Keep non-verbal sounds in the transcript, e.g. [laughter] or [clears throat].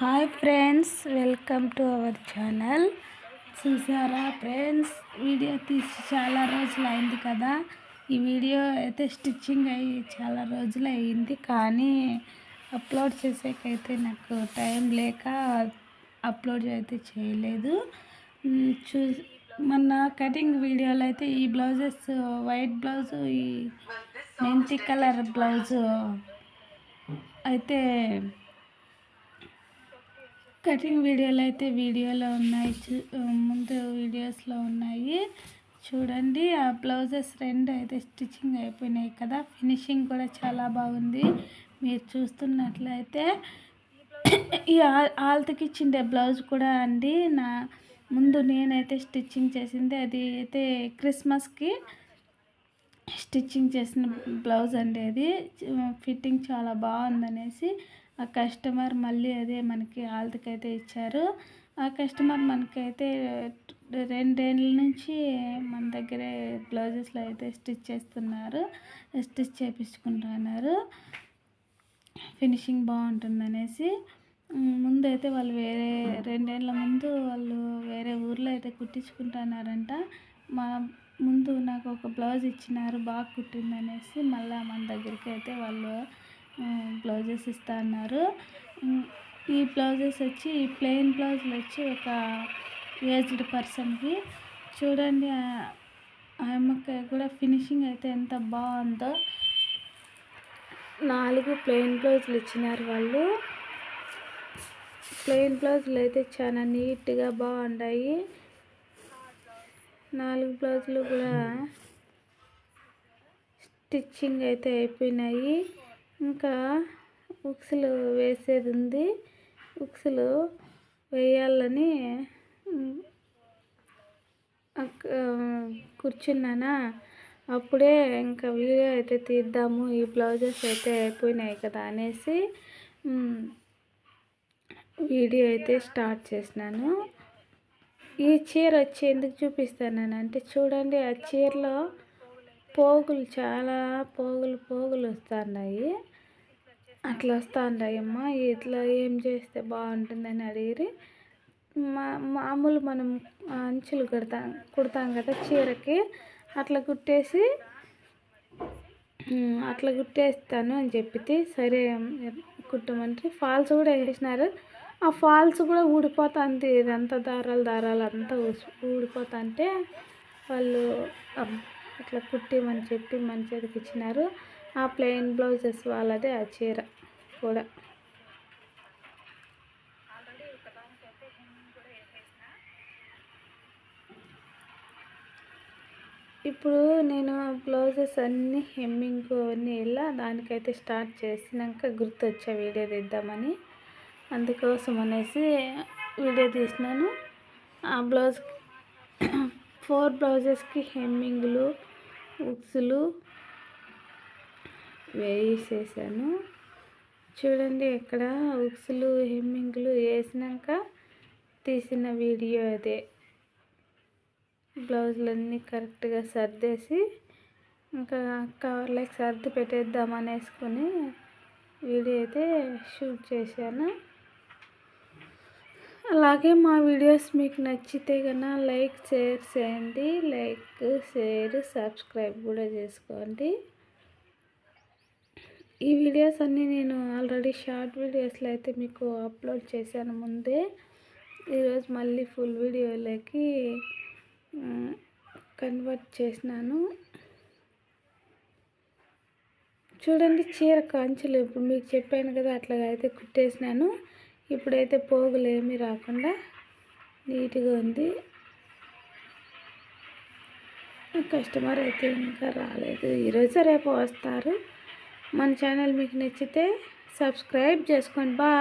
Hi friends welcome to our channel. చూసారా friends video తీసి చాలా రోజులు అయింది కదా. ఈ వీడియో అయితే స్టిచ్చింగ్ అయ్యి చాలా రోజులు అయ్యింది. కానీ అప్లోడ్ చేసేకైతే నాకు టైం లేక అప్లోడ్ అయితే చేయలేదు. చూ మొన్న కటింగ్ వీడియోలో అయితే ఈ బ్లౌజెస్ వైట్ బ్లౌజు ఈ మెంతి కలర్ బ్లౌజు అయితే కటింగ్ వీడియోలు అయితే వీడియోలో ఉన్నాయి. ముందు వీడియోస్లో ఉన్నాయి. చూడండి ఆ బ్లౌజెస్ రెండు అయితే స్టిచ్చింగ్ అయిపోయినాయి కదా. ఫినిషింగ్ కూడా చాలా బాగుంది. మీరు చూస్తున్నట్లయితే ఈ ఆల్తకి ఇచ్చిండే బ్లౌజ్ కూడా అండి. నా ముందు నేనైతే స్టిచ్చింగ్ చేసింది. అది అయితే క్రిస్మస్కి స్టిచ్చింగ్ చేసిన బ్లౌజ్ అండి అది. ఫిట్టింగ్ చాలా బాగుందనేసి ఆ కస్టమర్ మళ్ళీ అదే మనకి ఆల్తకైతే ఇచ్చారు. ఆ కస్టమర్ మనకైతే రెండేళ్ళ నుంచి మన దగ్గరే బ్లౌజెస్లో అయితే స్టిచ్ చేస్తున్నారు. స్టిచ్ చేయించుకుంటున్నారు ఫినిషింగ్ బాగుంటుందనేసి. ముందు అయితే వాళ్ళు వేరే రెండేళ్ళ ముందు వాళ్ళు వేరే ఊర్లో అయితే కుట్టించుకుంటున్నారంట. మా ముందు నాకు ఒక బ్లౌజ్ ఇచ్చినారు బాగా కుట్టిందనేసి మళ్ళీ మన దగ్గరికి అయితే వాళ్ళు బ్లౌజెస్ ఇస్తా అన్నారు. ఈ బ్లౌజెస్ వచ్చి ఈ ప్లెయిన్ బ్లౌజులు వచ్చి ఒక ఏజ్డ్ పర్సన్కి. చూడండి ఆ అమ్మకి కూడా ఫినిషింగ్ అయితే ఎంత బాగుందో. నాలుగు ప్లెయిన్ బ్లౌజులు ఇచ్చినారు వాళ్ళు. ప్లెయిన్ బ్లౌజులు అయితే చాలా నీట్గా బాగున్నాయి. నాలుగు బ్లౌజులు కూడా స్టిచ్చింగ్ అయితే అయిపోయినాయి. ఇంకా ఉక్సులు వేసేది ఉంది. ఉక్సులు వేయాలని కూర్చున్నానా? అప్పుడే ఇంకా వీడియో అయితే తీద్దాము. ఈ బ్లౌజెస్ అయితే అయిపోయినాయి కదా అనేసి వీడియో అయితే స్టార్ట్ చేసినాను. ఈ చీర వచ్చి ఎందుకు చూపిస్తాను అంటే చూడండి ఆ చీరలో పోగులు చాలా పోగులు పోగులు వస్తున్నాయి. అట్లా వస్తున్నాయి అమ్మ ఇట్లా ఏం చేస్తే బాగుంటుందని అడిగిరి. మా మామూలు మనం అంచులు కుడతాం కుడతాం కదా చీరకి. అట్లా కుట్టేసి అట్లా కుట్టేస్తాను అని చెప్పితే సరే కుట్టమంటే ఫాల్స్ కూడా వేసినారు. ఆ ఫాల్స్ కూడా ఊడిపోతుంది ఇదంతా దారాలు దారాలు అంతా ఊడిపోతుంటే వాళ్ళు అట్లా కుట్టిమని చెప్పి మన చేతికి ఇచ్చినారు. ఆ ప్లెయిన్ బ్లౌజెస్ వాళ్ళదే ఆ చీర కూడా. ఇప్పుడు నేను బ్లౌజెస్ అన్నీ హెమ్మింగ్ అన్నీ ఇలా దానికైతే స్టార్ట్ చేసినాక గుర్తొచ్చే వీడియో తీద్దామని. అందుకోసం అనేసి వీడియో తీసినాను. ఆ బ్లౌజ్ [clears throat] ఫోర్ బ్లౌజెస్కి హెమ్మింగ్లు ఉక్సులు వేసేసాను. చూడండి ఇక్కడ ఉక్సులు హెమ్మింగ్లు వేసినాక తీసిన వీడియో అదే. బ్లౌజులన్నీ కరెక్ట్గా సర్దేసి ఇంకా కవర్లకి సర్ది పెట్టేద్దామని వేసుకొని వీడియో అయితే షూట్ చేశాను. అలాగే మా వీడియోస్ మీకు నచ్చితే కన్నా లైక్ షేర్ చేయండి. లైక్ షేర్ సబ్స్క్రైబ్ కూడా చేసుకోండి. ఈ వీడియోస్ అన్నీ నేను ఆల్రెడీ షార్ట్ వీడియోస్లో అయితే మీకు అప్లోడ్ చేశాను ముందే. ఈరోజు మళ్ళీ ఫుల్ వీడియోలోకి కన్వర్ట్ చేసినాను. చూడండి చీర కంచులు ఇప్పుడు మీకు చెప్పాను కదా అట్లాగా అయితే కుట్టేసినాను. ఇప్పుడైతే పోగులు ఏమీ రాకుండా నీట్గా ఉంది. కస్టమర్ అయితే ఇంకా రాలేదు. ఈరోజు రేపు వస్తారు. మన ఛానల్ మీకు నచ్చితే సబ్స్క్రైబ్ చేసుకోండి. బాయ్.